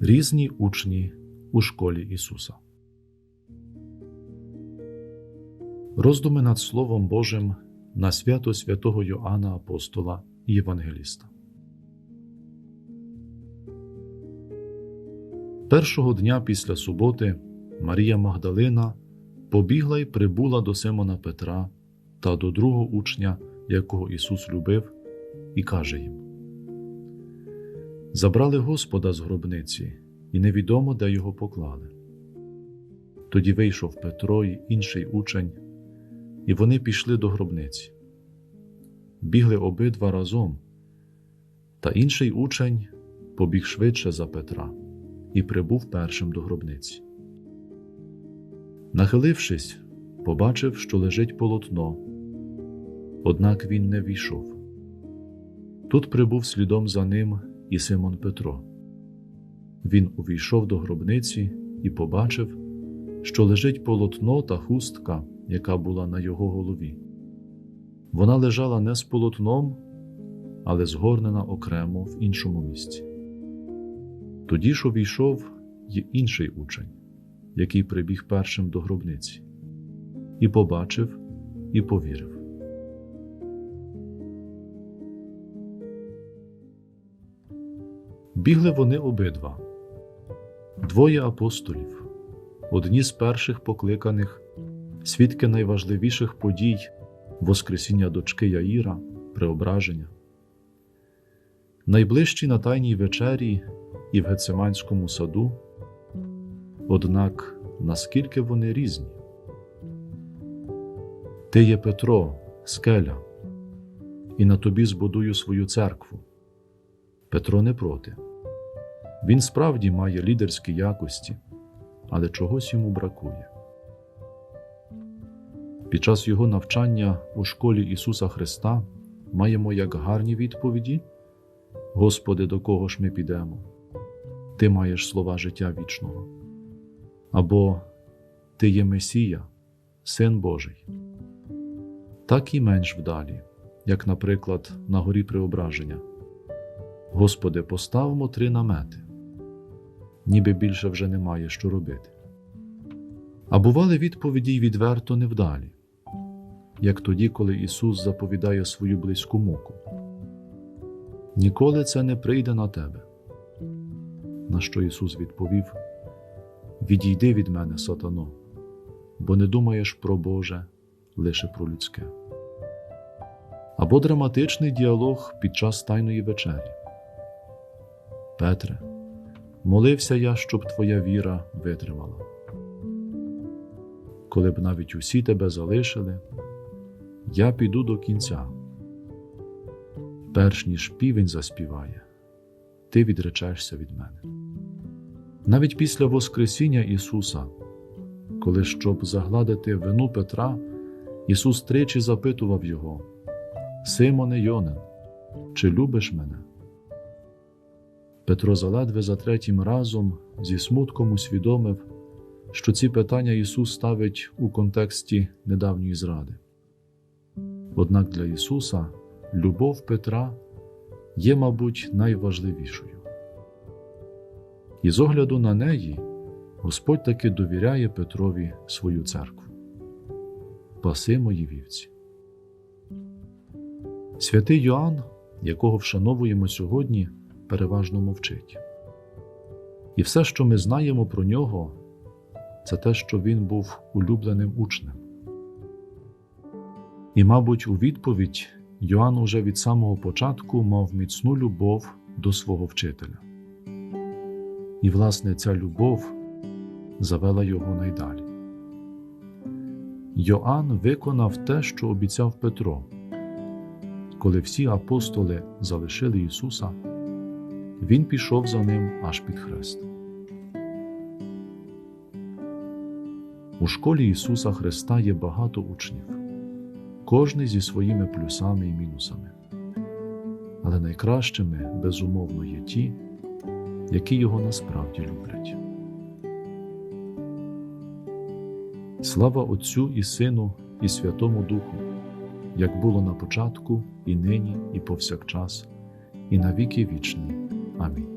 Різні учні у школі Ісуса. Роздуми над Словом Божим на свято святого Йоанна Апостола і Євангеліста. Першого дня після суботи Марія Магдалина побігла й прибула до Симона Петра та до другого учня, якого Ісус любив, і каже їм: Забрали Господа з гробниці, і невідомо, де його поклали. Тоді вийшов Петро і інший учень, і вони пішли до гробниці. Бігли обидва разом, та інший учень побіг швидше за Петра і прибув першим до гробниці. Нахилившись, побачив, що лежить полотно, однак він не війшов. Тут прибув слідом за ним і Симон Петро. Він увійшов до гробниці і побачив, що лежить полотно та хустка, яка була на його голові. Вона лежала не з полотном, але згорнена окремо в іншому місці. Тоді ж увійшов й інший учень, який прибіг першим до гробниці, і побачив, і повірив. Бігли вони обидва, двоє апостолів, одні з перших покликаних, свідки найважливіших подій Воскресіння дочки Яїра, Преображення. Найближчі на Тайній вечері і в Гецеманському саду, однак наскільки вони різні. Ти є Петро, скеля, і на тобі збудую свою церкву. Петро не проти. Він справді має лідерські якості, але чогось йому бракує. Під час його навчання у школі Ісуса Христа маємо як гарні відповіді: Господи, до кого ж ми підемо? Ти маєш слова життя вічного. Або Ти є Месія, Син Божий. Так і менш вдалі, як, наприклад, на горі Преображення. Господи, поставимо три намети, ніби більше вже немає що робити. А бували відповіді й відверто невдалі, як тоді, коли Ісус заповідає свою близьку муку. Ніколи це не прийде на тебе. На що Ісус відповів: Відійди від мене, сатано, бо не думаєш про Боже, лише про людське. Або драматичний діалог під час Тайної вечері. Петре, молився я, щоб твоя віра витримала. Коли б навіть усі тебе залишили, я піду до кінця. Перш ніж півень заспіває, ти відречешся від мене. Навіть після Воскресіння Ісуса, коли щоб загладити вину Петра, Ісус тричі запитував Його: Симоне Йонен, чи любиш мене? Петро заледве за третім разом зі смутком усвідомив, що ці питання Ісус ставить у контексті недавньої зради. Однак для Ісуса любов Петра є, мабуть, найважливішою. І з огляду на неї Господь таки довіряє Петрові свою церкву. Паси мої вівці. Святий Йоанн, якого вшановуємо сьогодні, переважно мовчить. І все, що ми знаємо про нього, це те, що він був улюбленим учнем. І, мабуть, у відповідь Йоанн уже від самого початку мав міцну любов до свого вчителя. І, власне, ця любов завела його найдалі. Йоанн виконав те, що обіцяв Петро. Коли всі апостоли залишили Ісуса, Він пішов за ним аж під хрест. У школі Ісуса Христа є багато учнів, кожний зі своїми плюсами і мінусами. Але найкращими, безумовно, є ті, які його насправді люблять. Слава Отцю і Сину, і Святому Духу, як було на початку, і нині, і повсякчас, і на віки вічні. Amém.